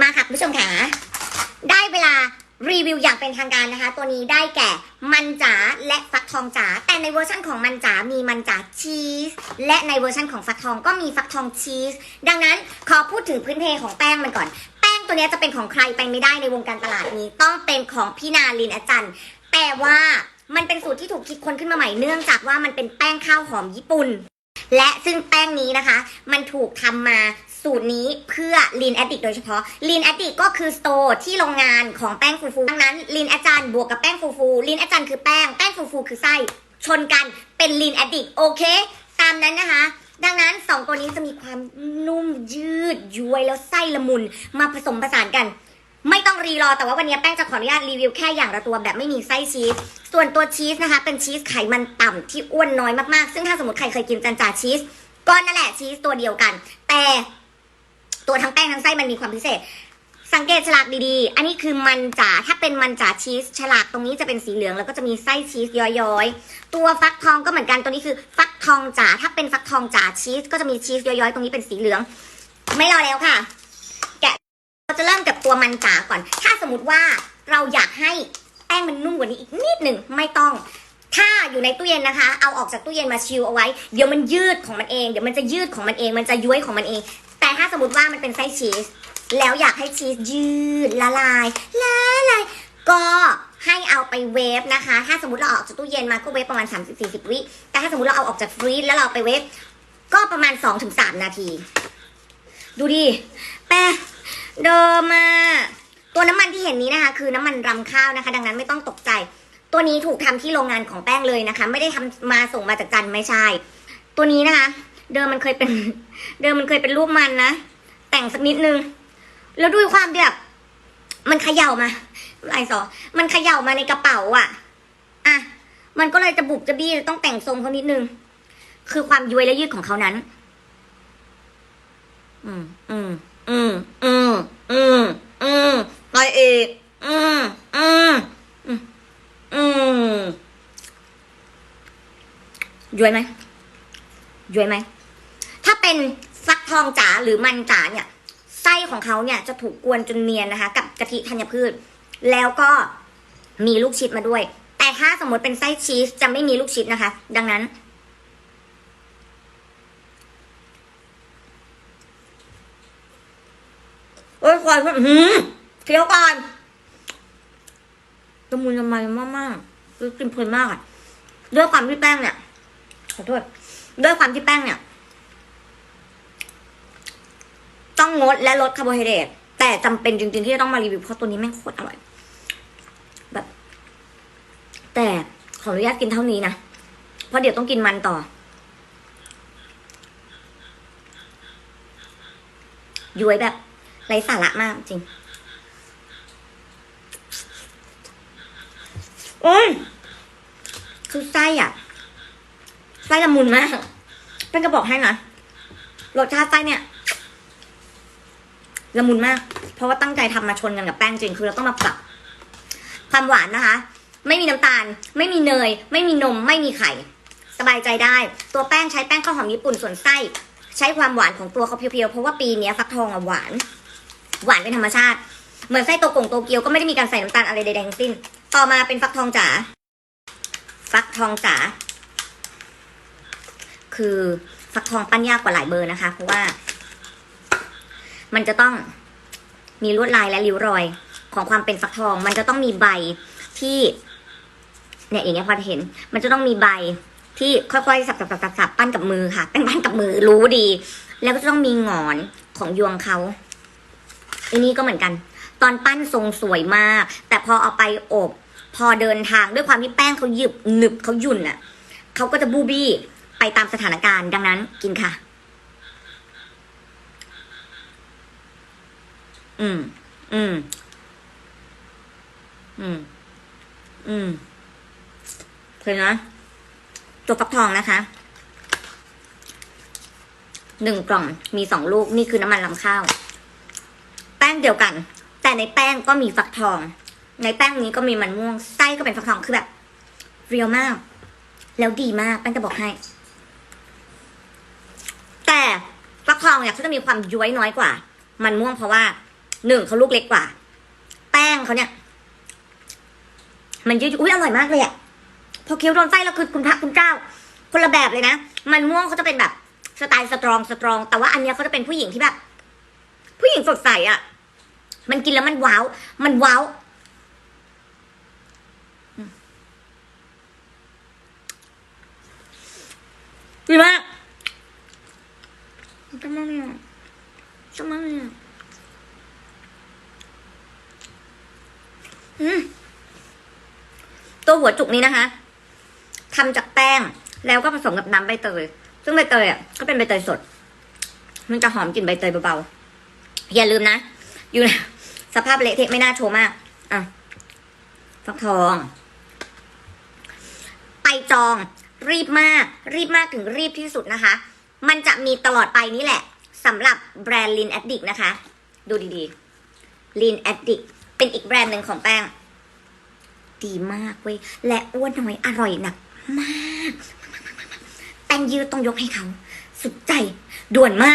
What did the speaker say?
มาค่ะผู้ชมค่ะได้เวลารีวิวอย่างเป็นทางการนะคะ ตัวนี้ได้แก่มันจ๋าและฟักทองจ๋าแต่ในเวอร์ชันของมันจ๋ามีมันจ๋าชีสและในเวอร์ชันของฟักทองก็มีฟักทองชีสดังนั้นขอพูดถึงพื้นเพของแป้งมันก่อน แป้งตัวนี้จะเป็นของใครไปไม่ได้ในวงการตลาดนี้ ต้องเป็นของพี่นาลินอาจันต์แต่ว่ามันเป็นสูตรที่ถูกคิดค้นขึ้นมาใหม่เนื่องจากว่ามันเป็นแป้งข้าวหอมญี่ปุ่นและซึ่งแป้งนี้นะคะ มันถูกทำมา สูตรนี้เพื่อ Lean Addict โดยเฉพาะ Lean Addict ก็คือสโตร์ที่โรงงานของแป้งฟูฟูดังนั้น Lean อาจารย์บวกกับแป้งฟูฟู Lean อาจารย์คือแป้งแป้งฟูฟูคือไส้ชนกันเป็น Lean Addict โอเค ตามนั้นนะคะ ดังนั้น2ตัวนี้จะมีความนุ่มยืดย้วยแล้วไส้ละมุนมาผสมผสานกัน ไม่ต้องรีรอแต่ว่าวันนี้แป้งจะขออนุญาตรีวิวแค่อย่างละตัวแบบไม่มีไส้ชีสส่วนตัวชีสนะคะ เป็นชีสไขมันต่ำที่อ้วนน้อยมากๆ ซึ่งถ้าสมมติใครเคยกินจันจ่าชีสก็นั่นแหละชีสตัวเดียวกัน แต่ ตัวทั้งแป้งทั้งไส้มันมีความพิเศษ สังเกตฉลากดีๆ อันนี้คือมันจ๋าถ้าเป็นมันจ๋าชีสฉลากตรงนี้จะเป็นสีเหลืองแล้วก็จะมีไส้ชีสย้อยๆ ตัวฟักทองก็เหมือนกันตัวนี้คือ ฟักทองจ๋าถ้าเป็นฟักทองจ๋าชีสก็จะมีชีสย้อยๆ ตรงนี้เป็นสีเหลือง ไม่รอแล้วค่ะ แกะเราจะเริ่มกับตัวมันจ๋าก่อน ถ้าสมมติว่าเราอยากให้แป้งมันนุ่มกว่านี้อีกนิดหนึ่งไม่ต้องถ้าอยู่ในตู้เย็นนะคะ เอาออกจากตู้เย็นมาชิลเอาไว้ เดี๋ยวมันยืดของมันเอง เดี๋ยวมันจะยืดของมันเอง มันจะย้วยของมันเอง ถ้าสมมติว่ามันเป็นไส้ชีส แล้วอยากให้ชีสยืดละลายละลายก็ให้เอาไปเวฟนะคะ ถ้าสมมติเราเออกจากตู้เย็นมาก็เวฟประมาณ 30-40 วิ แต่ถ้าสมมติเราเอาออกจากฟรีซแล้วเราไปเวฟก็ประมาณ 2-3 นาที ดูดิ แป้งเดิมมา ตัวน้ำมันที่เห็นนี้นะคะ คือน้ำมันรำข้าวนะคะ ดังนั้นไม่ต้องตกใจ ตัวนี้ถูกทำที่โรงงานของแป้งเลยนะคะ ไม่ได้ทำมาส่งมาจากจันไม่ใช่ ตัวนี้นะคะ เดิมมันเคยเป็น เดิมมันเคยเป็นรูปมันนะ แต่งสักนิดนึง แล้วด้วยความที่แบบมันเขย่ามาลายสอมันเขย่ามาในกระเป๋าอะ อะ มันก็เลยจะบุบจะบี้ต้องแต่งทรงเขานิดนึง คือความย้วยและยืดของเขานั้น อืม อืม อืม อืม อืม อืมไปอีกอืมอืม อืม อืมย้วยไหมย้วยไหม เป็นฟักทองจ๋าหรือมันจ๋าเนี่ยไส้ของเขาเนี่ยจะถูกกวนจนเนียนนะคะ กับกะทิธัญพืช แล้วก็มีลูกชิดมาด้วย แต่ถ้าสมมติเป็นไส้ชีสจะไม่มีลูกชิดนะคะ ดังนั้นโอ้ยควายมันหืมเคี้ยวก่อนละมุนละไมมากมากกินเพลินมากอะด้วยความที่แป้งเนี่ยขอโทษด้วยความที่แป้งเนี่ย ต้องงดและลดคาร์โบไฮเดรตแต่จำเป็นจริงๆ ที่จะต้องมารีวิวเพราะตัวนี้แม่งโคตรอร่อย แบบ แต่ขออนุญาตกินเท่านี้นะ เพราะเดี๋ยวต้องกินมันต่อ ย้วยแบบไรสาระมากจริงโอ้ยคือไส้อะไส้ละมุนมาก เป็นกระบอกให้นะรสชาติไส้เนี่ย ละมุนมาก เพราะว่าตั้งใจทำมาชนกันกับแป้งจริง คือเราต้องมาปรับความหวานนะคะ ไม่มีน้ำตาล ไม่มีเนย ไม่มีนม ไม่มีไข่ สบายใจได้ ตัวแป้งใช้แป้งข้าวหอมญี่ปุ่นส่วนไส้ ใช้ความหวานของตัวเขาเพียวๆ เพราะว่าปีนี้ฟักทองอะหวาน หวานเป็นธรรมชาติ เหมือนไส้โตกงโตเกียวก็ไม่ได้มีการใส่น้ำตาลอะไรใดๆทั้งสิ้น ต่อมาเป็นฟักทองจ๋า ฟักทองจ๋า คือฟักทองปั้นยากกว่าหลายเบอร์นะคะ เพราะว่า มันจะต้องมีลวดลายและริ้วรอยของความเป็นฟักทอง มันจะต้องมีใบที่ เนี่ยอย่างเงี้ยพอเห็น มันจะต้องมีใบที่ค่อยๆสับสับสับสับสบปั้นกับมือค่ะแป้งปั้นกับมือรู้ดี แล้วก็จะต้องมีงอนของยวงเขาอันนี้ก็เหมือนกัน ตอนปั้นทรงสวยมาก แต่พอเอาไปอบ พอเดินทางด้วยความที่แป้งเขาหยึบหนึบเขาหยุ่นอะเขาก็จะบูบี้ไปตามสถานการณ์ดังนั้นกินค่ะ อืม อืม อืม อืมเคยนะตัวฟักทองนะคะ หนึ่งกล่องมีสองลูกนี่คือน้ำมันลำข้าว แป้งเดียวกัน แต่ในแป้งก็มีฟักทอง ในแป้งนี้ก็มีมันม่วงไส้ก็เป็นฟักทองคือแบบเรียวมาก แล้วดีมากแป้งจะบอกให้ แต่ฟักทองเนี่ยเขาจะมีความย้วยน้อยกว่า มันม่วงเพราะว่า หนึ่งเขาลูกเล็กกว่า แป้งเขาเนี่ย มันยืดอุ้ยอร่อยมากเลยอะพอเคี้ยวโดนไส้แล้วคือคุณพระคุณเจ้า คนละแบบเลยนะ มันม่วงเขาจะเป็นแบบสไตล์สตรองสตรอง แต่ว่าอันเนี้ยเขาจะเป็นผู้หญิงที่แบบ ผู้หญิงสดใสอะมันกินแล้วมันว้าว มันว้าวดีมากจะมาเนี่ยจะมาเนี่ยอืม ตัวหัวจุกนี้นะคะทำจากแป้งแล้วก็ผสมกับน้ำใบเตย ซึ่งใบเตยอะก็เป็นใบเตยสด มันจะหอมกลิ่นใบเตยเบาๆ อย่าลืมนะ อยู่ในสภาพเละเทะไม่น่าโชว์มาก อะฟักทอง ไปจอง รีบมาก รีบมากถึงรีบที่สุดนะคะ มันจะมีตลอดไปนี่แหละสำหรับแบรนด์ Lean Addict นะคะ ดูดีๆ Lean Addict เป็นอีกแบรนด์หนึ่งของแป้ง ดีมากเว้ย และอ้วนน้อยอร่อยหนักมาก แป้งยืดต้องยกให้เขา สุดใจด่วนมาก